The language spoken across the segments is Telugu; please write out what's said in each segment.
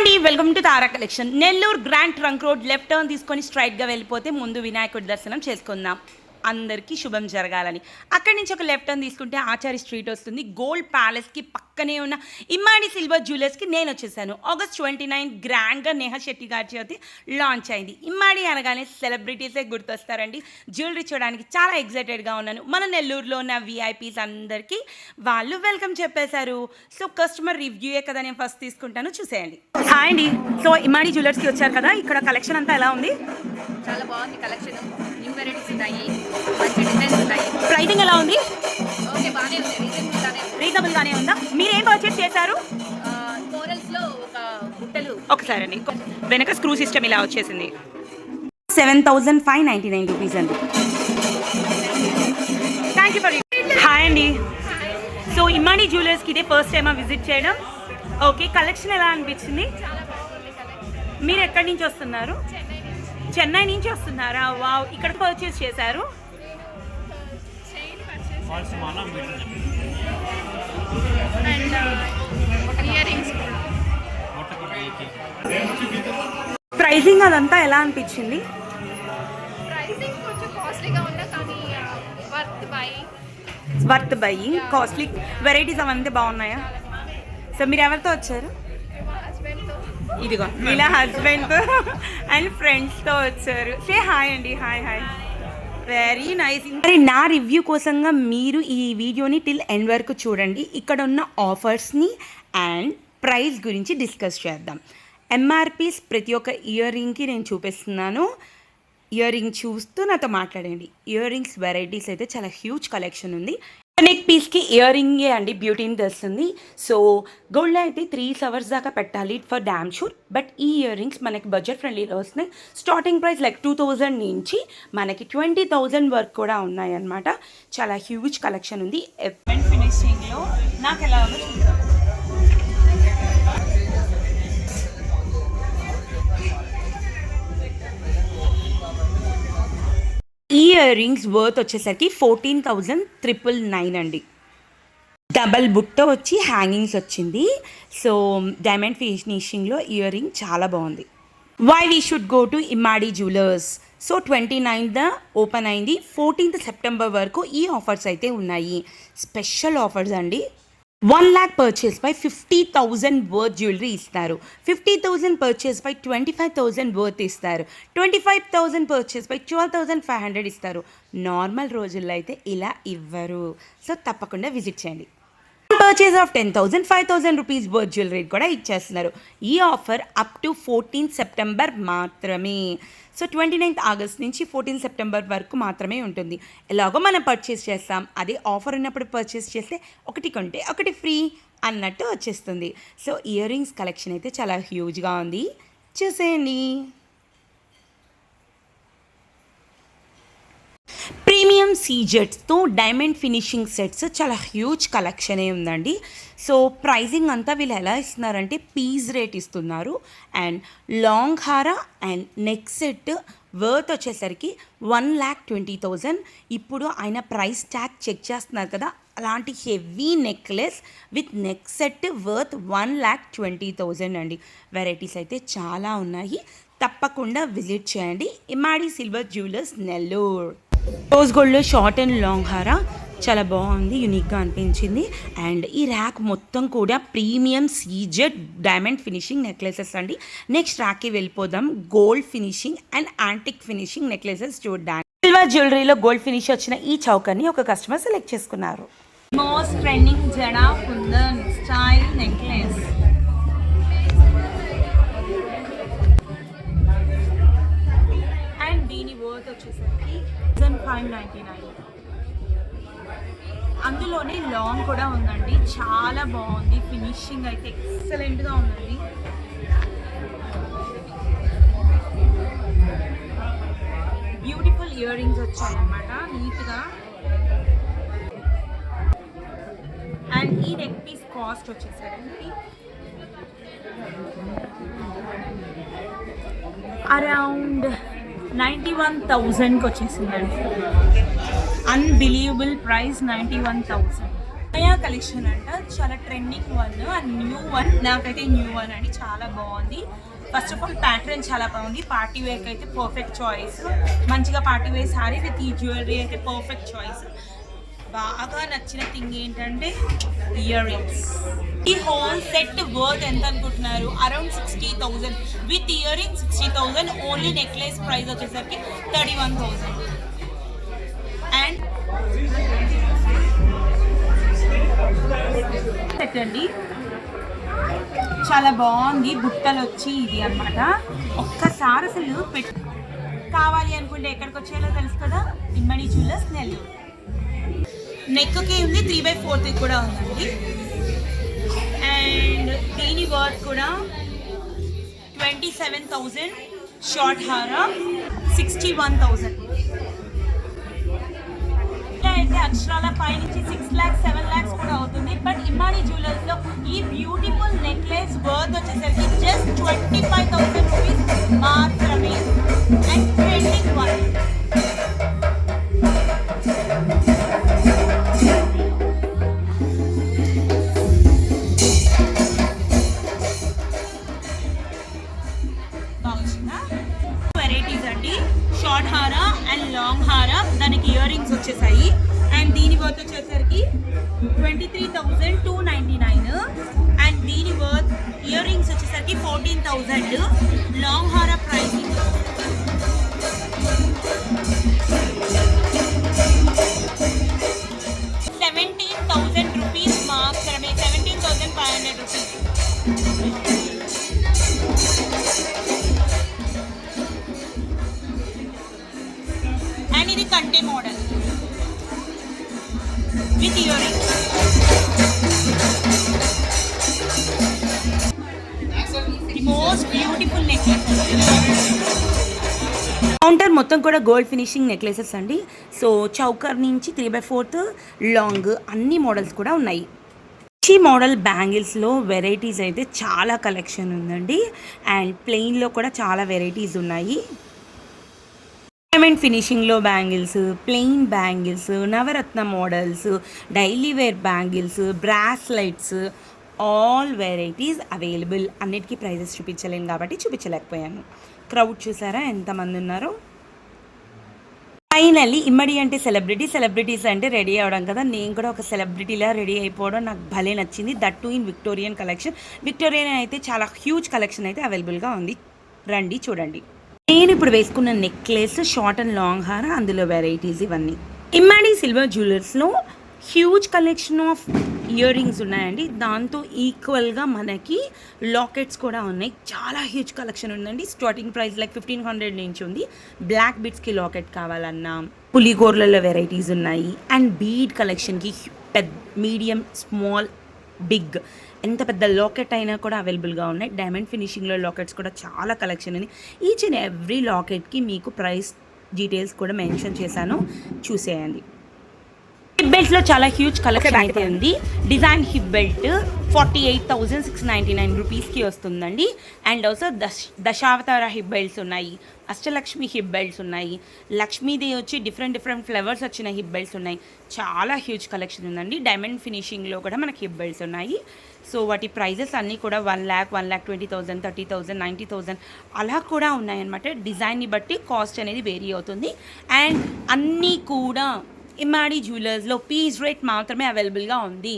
అండి welcome to Tara collection. Nellore grand trunk road left turn తీసుకొని స్ట్రైట్గా వెళ్ళిపోతే ముందు వినాయకుడి దర్శనం చేసుకుందాం. అందరికీ శుభం జరగాలని. అక్కడి నుంచి ఒక లెఫ్ట్ టర్న్ తీసుకుంటే ఆచారి స్ట్రీట్ వస్తుంది. గోల్డ్ ప్యాలెస్కి పక్కనే ఉన్న ఇమ్మాడి సిల్వర్ జ్యువెలర్స్కి నేను వచ్చేసాను. ఆగస్ట్ ట్వంటీ నైన్ గ్రాండ్గా నేహ శెట్టి గారి చేతి లాంచ్ అయింది. ఇమ్మాడి అనగానే సెలబ్రిటీసే గుర్తొస్తారండి. జ్యువెలరీ చూడడానికి చాలా ఎగ్జైటెడ్గా ఉన్నాను. మన నెల్లూరులో ఉన్న విఐపీస్ అందరికీ వాళ్ళు వెల్కమ్ చెప్పేశారు. సో కస్టమర్ రివ్యూయే కదా నేను ఫస్ట్ తీసుకుంటాను. చూసేయండి. హాయ్ అండి. సో ఇమ్మాడి జ్యువెలర్స్కి వచ్చారు కదా. ఇక్కడ కలెక్షన్ అంతా ఎలా ఉంది? చాలా బాగుంది. కలెక్షన్ వెరైటీస్ ఉన్నాయి మంచి డిజైన్స్ ఉన్నాయి ప్రైసింగ్ ఎలా ఉంది? ఓకే బాగానే ఉంది. రీజనబుల్ గానే ఉంది. మీరు ఏం పర్చేస్ చేశారు? కోరల్స్లో ఒక బుట్టలు ఒకసారి అండి. వెనక స్క్రూ సిస్టమ్ ఇలా వచ్చేసింది. Seven thousand five ninety nine rupees అండి థ్యాంక్ యూ ఫర్ హాయ్ అండి. సో ఇమ్మాని జ్యువెలర్స్కి ఇదే ఫస్ట్ టైం విజిట్ చేయడం. ఓకే కలెక్షన్ ఎలా అనిపించింది? మీరు ఎక్కడి నుంచి వస్తున్నారు? చెన్నై నుంచి వస్తున్నారా? వావ్ ఇక్కడ పర్చేస్ చేశారు. ప్రైసింగ్ అదంతా ఎలా అనిపించింది? ప్రైసింగ్ కొంచెం కాస్ట్లీగా ఉన్నా కానీ worth buy worth buying costly varieties అవంతా బాగున్నాయా? సో మీరు ఎవరితో వచ్చారు? ఇదిగో ఇలా హస్బెండ్ అండ్ ఫ్రెండ్స్తో వచ్చారు. సే హాయ్ అండి హాయ్ హాయ్ వెరీ నైస్ మరి నా రివ్యూ కోసంగా మీరు ఈ వీడియోని టిల్ ఎండ్ వరకు చూడండి. ఇక్కడ ఉన్న ఆఫర్స్ని అండ్ ప్రైస్ గురించి డిస్కస్ చేద్దాం. ఎంఆర్పీస్ ప్రతి ఒక్క ఇయర్ రింగ్కి నేను చూపిస్తున్నాను. ఇయర్ రింగ్ చూస్తూ నాతో మాట్లాడండి. ఇయర్ రింగ్స్ వెరైటీస్ అయితే చాలా హ్యూజ్ కలెక్షన్ ఉంది. నెక్ పీస్కి ఇయర్ రింగే అండి బ్యూటీని తెస్తుంది సో గోల్డ్లో అయితే త్రీ అవర్స్ దాకా పెట్టాలి ఫర్ డ్యామ్ షూర్ బట్ ఈ ఇయర్ రింగ్స్ మనకి బడ్జెట్ ఫ్రెండ్లీలో వస్తున్నాయి. Starting price like two thousand నుంచి మనకి ట్వంటీ థౌజండ్ వరకు కూడా ఉన్నాయి అన్నమాట చాలా హ్యూజ్ కలెక్షన్ ఉంది. ఫినిషింగ్లో నాకు ఎలా ఉందో రింగ్స్ వర్త్ వచ్చేసరికి ఫోర్టీన్ థౌజండ్ ట్రిపుల్ నైన్ అండి. డబల్ బుట్ట వచ్చి హ్యాంగింగ్స్ వచ్చింది. సో డైమండ్ ఫినిషింగ్లో ఇయర్ రింగ్ చాలా బాగుంది. Why we should go to Immadi jewellers so twenty ninth open అయింది. ఫోర్టీన్త్ సెప్టెంబర్ వరకు ఈ ఆఫర్స్ అయితే ఉన్నాయి. స్పెషల్ ఆఫర్స్ అండి. One lakh purchase by fifty thousand worth jewellery ఇస్తారు. Fifty thousand purchase by twenty five thousand worth ఇస్తారు. Twenty five thousand purchase by twelve thousand five hundred ఇస్తారు. నార్మల్ రోజుల్లో అయితే ఇలా ఇవ్వరు. సో తప్పకుండా విజిట్ చేయండి. Purchase of ten thousand five thousand rupees worth jewellery కూడా ఇచ్చేస్తున్నారు. ఈ offer up to fourteen September మాత్రమే. సో ట్వంటీ నైన్త్ ఆగస్ట్ నుంచి ఫోర్టీన్ సెప్టెంబర్ వరకు మాత్రమే ఉంటుంది. ఎలాగో మనం పర్చేస్ చేస్తాం. అదే ఆఫర్ ఉన్నప్పుడు పర్చేస్ చేస్తే ఒకటి కొంటే ఒకటి ఫ్రీ అన్నట్టు వచ్చేస్తుంది. సో ఇయర్ రింగ్స్ కలెక్షన్ అయితే చాలా హ్యూజ్గా ఉంది. చూసేయండి. ప్రీమియం సీజెట్స్తో డైమండ్ ఫినిషింగ్ సెట్స్ చాలా హ్యూజ్ కలెక్షనే ఉందండి. సో ప్రైజింగ్ అంతా వీళ్ళు ఎలా ఇస్తున్నారంటే పీస్ రేట్ ఇస్తున్నారు. అండ్ లాంగ్ హార అండ్ నెక్ సెట్ వర్త్ వచ్చేసరికి వన్ ల్యాక్ ట్వంటీ థౌజండ్ ఇప్పుడు ఆయన ప్రైస్ ట్యాగ్ చెక్ చేస్తున్నారు కదా అలాంటి heavy necklace with neck set worth one lakh twenty thousand అండి. వెరైటీస్ అయితే చాలా ఉన్నాయి. తప్పకుండా విజిట్ చేయండి. Immadi silver jewellers Nellore rose గోల్డ్లో షార్ట్ అండ్ లాంగ్ హారా. చాలా బాగుంది యూనిక్గా అనిపించింది. అండ్ ఈ ర్యాక్ మొత్తం కూడా premium CZ diamond finishing necklaces అండి. నెక్స్ట్ ర్యాక్కి వెళ్ళిపోదాం. Gold finishing and antique finishing necklaces చూడడానికి సిల్వర్ జ్యువెలరీలో గోల్డ్ ఫినిష్ వచ్చిన ఈ చౌకని ఒక కస్టమర్ సెలెక్ట్ చేసుకున్నారు. Most trending jadau kundan style necklace and దీని వర్త్ వచ్చేసరికి థౌజండ్ ఫైవ్ నైంటీ నైన్ అందులోనే లాంగ్ కూడా ఉందండి. చాలా బాగుంది. ఫినిషింగ్ అయితే ఎక్సలెంట్గా ఉందండి. బ్యూటిఫుల్ ఇయర్ రింగ్స్ వచ్చాయన్నమాట. నీట్గా అండ్ ఈ నెక్ పీస్ కాస్ట్ వచ్చేసరికి అరౌండ్ నైంటీ వన్ థౌజండ్కి వచ్చేసిందండి unbelievable price ninety one thousand. నయా కలెక్షన్ అంట చాలా trending one and new one నాకైతే న్యూ వన్ అండి చాలా బాగుంది. ఫస్ట్ ఆఫ్ ఆల్ ప్యాటర్న్ చాలా బాగుంది. పార్టీ వేర్కి అయితే పర్ఫెక్ట్ చాయిస్ మంచిగా పార్టీ వేర్ సారీ విత్ ఈ జ్యువెలరీ అయితే పర్ఫెక్ట్ చాయిస్ బాగా నచ్చిన థింగ్ ఏంటంటే ఇయర్ రింగ్స్ ఈ హోల్ సెట్ వర్త్ ఎంత అనుకుంటున్నారు? Around sixty thousand with earring sixty thousand only necklace price వచ్చేసరికి థర్టీ వన్ థౌజండ్ అండ్ పెట్టండి. చాలా బాగుంది. బుట్టలు వచ్చి ఇది అనమాట ఒక్కసారి అసలు పెట్ కావాలి అనుకుంటే ఎక్కడికి వచ్చేయాలో తెలుసు కదా? ఇమ్మడి జ్యువెలర్స్ నెల్లూరు. నెక్కి ఉంది త్రీ బై ఫోర్త్ కూడా ఉందండి. అండ్ దీని వర్త్ కూడా ట్వంటీ సెవెన్ థౌజండ్ షార్ట్ హారా సిక్స్టీ వన్ థౌజండ్ అయితే అక్షరాల పై నుంచి సిక్స్ ల్యాక్స్ సెవెన్ ల్యాక్స్ కూడా అవుతుంది. బట్ ఇమాని జ్యువెలర్స్లో ఈ బ్యూటిఫుల్ నెక్లెస్ వర్త్ వచ్చేసరికి just twenty five thousand rupees మాత్రమే. అండ్ ట్రెండింగ్ వన్ షార్ట్ హారా అండ్ లాంగ్ హారా. దానికి ఇయర్ రింగ్స్ వచ్చేసాయి. అండ్ దీని వర్త్ వచ్చేసరికి twenty three thousand two ninety nine and దీని వర్త్ ఇయర్ రింగ్స్ వచ్చేసరికి ఫోర్టీన్ థౌజండ్ లాంగ్ హారా ప్రైసింగ్ కౌంటర్ మొత్తం కూడా గోల్డ్ ఫినిషింగ్ నెక్లెసెస్ అండి. సో చౌకర్ నుంచి త్రీ బై ఫోర్త్ లాంగ్ అన్ని మోడల్స్ కూడా ఉన్నాయి. ఈ మోడల్ బ్యాంగిల్స్లో వెరైటీస్ అయితే చాలా కలెక్షన్ ఉందండి. అండ్ ప్లెయిన్లో కూడా చాలా వెరైటీస్ ఉన్నాయి. డైమండ్ ఫినిషింగ్లో బ్యాంగిల్స్ ప్లెయిన్ బ్యాంగిల్స్ నవరత్న models daily wear bangles bracelets all varieties available. అన్నిటికీ ప్రైజెస్ చూపించలేను కాబట్టి చూపించలేకపోయాను. క్రౌడ్ చూసారా? ఎంతమంది ఉన్నారో? ఫైనల్లీ ఇమ్మడి అంటే సెలబ్రిటీ సెలబ్రిటీస్ అంటే రెడీ అవ్వడం కదా. నేను కూడా ఒక సెలబ్రిటీలా రెడీ అయిపోవడం నాకు భలే నచ్చింది. That to in Victorian collection Victorian అయితే చాలా హ్యూజ్ కలెక్షన్ అయితే అవైలబుల్గా ఉంది. రండి చూడండి. నేను ఇప్పుడు వేసుకున్న నెక్లెస్ షార్ట్ అండ్ లాంగ్ హార. అందులో వెరైటీస్ ఇవన్నీ. Immadi silver జ్యువెలర్స్లో huge collection of ear rings ఉన్నాయండి. దాంతో ఈక్వల్గా మనకి లాకెట్స్ కూడా ఉన్నాయి. చాలా హ్యూజ్ కలెక్షన్ ఉందండి. Starting price like fifteen hundred నుంచి ఉంది. బ్లాక్ బిట్స్కి లాకెట్ కావాలన్నా పులిగోర్లలో వెరైటీస్ ఉన్నాయి. అండ్ బీడ్ కలెక్షన్కి పెద్ద మీడియం స్మాల్ బిగ్ ఎంత పెద్ద లాకెట్ అయినా కూడా అవైలబుల్గా ఉన్నాయి. డైమండ్ ఫినిషింగ్లో లాకెట్స్ కూడా చాలా కలెక్షన్ ఉంది ఈచ్ అండ్ ఎవ్రీ లాకెట్కి మీకు ప్రైస్ డీటెయిల్స్ కూడా మెన్షన్ చేశాను. చూసేయండి. హిప్ బెల్ట్లో చాలా హ్యూజ్ కలెక్షన్ అయితే ఉంది. Design hip belt forty eight thousand six ninety nine రూపీస్కి వస్తుందండి. అండ్ ఆల్సో దశ దశావతార హిప్ బెల్ట్స్ ఉన్నాయి. అష్టలక్ష్మి హిప్ బెల్ట్స్ ఉన్నాయి. లక్ష్మీదేవి వచ్చి డిఫరెంట్ డిఫరెంట్ ఫ్లేవర్స్ వచ్చిన హిప్ బెల్ట్స్ ఉన్నాయి. చాలా హ్యూజ్ కలెక్షన్ ఉందండి. డైమండ్ ఫినిషింగ్లో కూడా మనకి హిప్ బెల్ట్స్ ఉన్నాయి. సో వాటి ప్రైజెస్ అన్నీ కూడా one lakh one lakh twenty thousand thirty thousand ninety thousand అలా కూడా ఉన్నాయన్నమాట. డిజైన్ని బట్టి కాస్ట్ అనేది వేరీ అవుతుంది. అండ్ అన్నీ కూడా ఇమాడి జ్యువెలర్స్లో పీస్ రేట్ మాత్రమే అవైలబుల్గా ఉంది.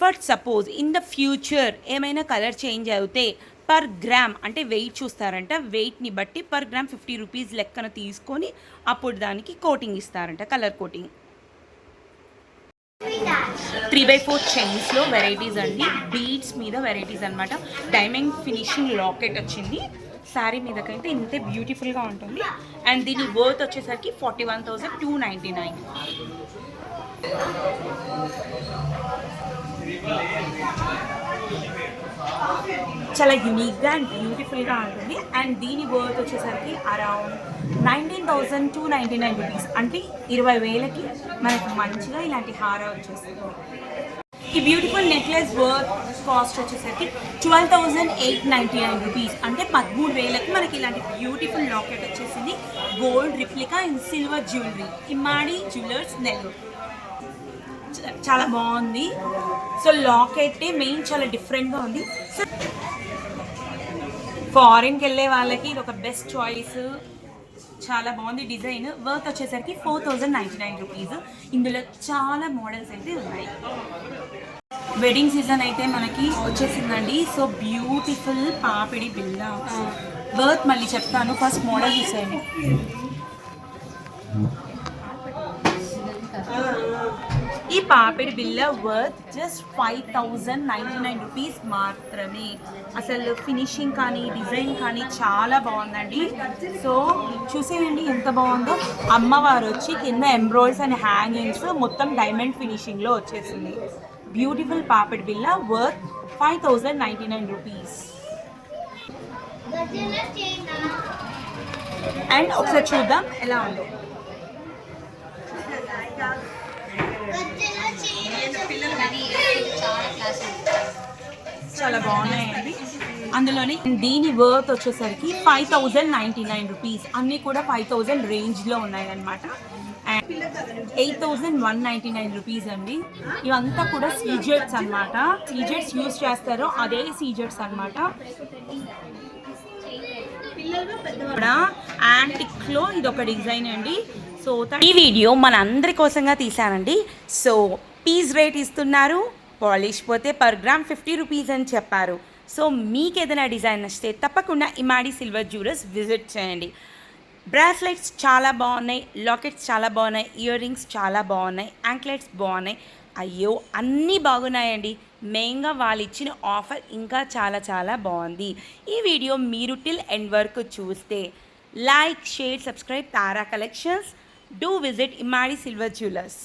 For suppose in the future ఏమైనా కలర్ చేంజ్ అవుతే పర్ గ్రామ్ అంటే వెయిట్ చూస్తారంట. వెయిట్ని బట్టి పర్ గ్రామ్ ఫిఫ్టీ రూపీస్ లెక్కన తీసుకొని అప్పుడు దానికి కోటింగ్ ఇస్తారంట colour coating three by four చైన్స్లో varieties అండి. బీడ్స్ మీద వెరైటీస్ అనమాట డైమండ్ ఫినిషింగ్ లాకెట్ వచ్చింది. శారీ మీదకైతే ఇంతే బ్యూటిఫుల్గా ఉంటుంది. అండ్ దీని వర్త్ వచ్చేసరికి forty one thousand two ninety nine చాలా యునీక్గా అండ్ బ్యూటిఫుల్గా ఉంటుంది. అండ్ దీని వర్త్ వచ్చేసరికి around nineteen thousand two ninety nine rupees అంటే ఇరవై వేలకి మనకు మంచిగా ఇలాంటి హార వచ్చేస్తుంది. ఈ బ్యూటిఫుల్ నెక్లెస్ వర్త్ కాస్ట్ వచ్చేసరికి twelve thousand eight ninety nine rupees. అంటే పదమూడు వేలకు మనకి ఇలాంటి బ్యూటిఫుల్ లాకెట్ వచ్చేసింది. Gold replica in silver jewellery. Immadi jewellers Nellore. చాలా బాగుంది. సో లాకెట్ మెయిన్ చాలా డిఫరెంట్గా ఉంది. సో ఫారిన్కి వెళ్ళే వాళ్ళకి ఇది ఒక బెస్ట్ చాయిస్. చాలా బాగుంది డిజైన్. వర్త్ వచ్చేసరికి four thousand ninety nine rupees. ఇందులో చాలా మోడల్స్ అయితే ఉన్నాయి. వెడ్డింగ్ సీజన్ అయితే మనకి వచ్చేసిందండి. సో బ్యూటిఫుల్ పాపిడి బిల్ల వర్త్ మళ్ళీ చెప్తాను. ఫస్ట్ మోడల్ చూసేయండి ఈ పాపిడి బిల్ల worth just five thousand ninety nine rupees మాత్రమే. అసలు ఫినిషింగ్ కానీ డిజైన్ కానీ చాలా బాగుందండి. సో చూసేయండి ఎంత బాగుందో. అమ్మవారు వచ్చి కింద ఎంబ్రాయిడ్స్ అండ్ హ్యాంగింగ్స్ మొత్తం డైమండ్ ఫినిషింగ్లో వచ్చేసింది. బ్యూటిఫుల్ పాపిడి బిల్ల worth five thousand ninety nine rupees and ఒకసారి చూద్దాం ఎలా ఉందో. చాలా బాగున్నాయండి. అందులోనే దీని వర్త్ వచ్చేసరికి five thousand ninety nine rupees అన్నీ కూడా ఫైవ్ థౌజండ్ రేంజ్లో ఉన్నాయన్నమాట. Eight thousand one ninety nine rupees అండి. ఇవంతా కూడా సీజెట్స్ అన్నమాట. సీజెట్స్ యూస్ చేస్తారో అదే సీజెట్స్ అన్నమాట. కూడా యాంటిక్లో ఇది ఒక డిజైన్ అండి. సో ఈ వీడియో మన అందరి కోసంగా తీసానండి సో పీస్ రేట్ ఇస్తున్నారు. పాలిష్ పోతే పర్ గ్రామ్ ఫిఫ్టీ రూపీస్ అని చెప్పారు. సో మీకు ఏదైనా డిజైన్ నచ్చితే తప్పకుండా ఇమాడి సిల్వర్ జ్యూరస్ విజిట్ చేయండి. బ్రాస్లెట్స్ చాలా బాగున్నాయి లాకెట్స్ చాలా బాగున్నాయి ఇయర్ రింగ్స్ చాలా బాగున్నాయి యాంక్లెట్స్ బాగున్నాయి. అయ్యో అన్నీ బాగున్నాయండి. మెయిన్గా వాళ్ళు ఇచ్చిన ఆఫర్ ఇంకా చాలా చాలా బాగుంది. ఈ వీడియో మీరు టిల్ ఎండ్ వరకు చూస్తే like share subscribe Tara collections. Do visit Immadi silver jewellers.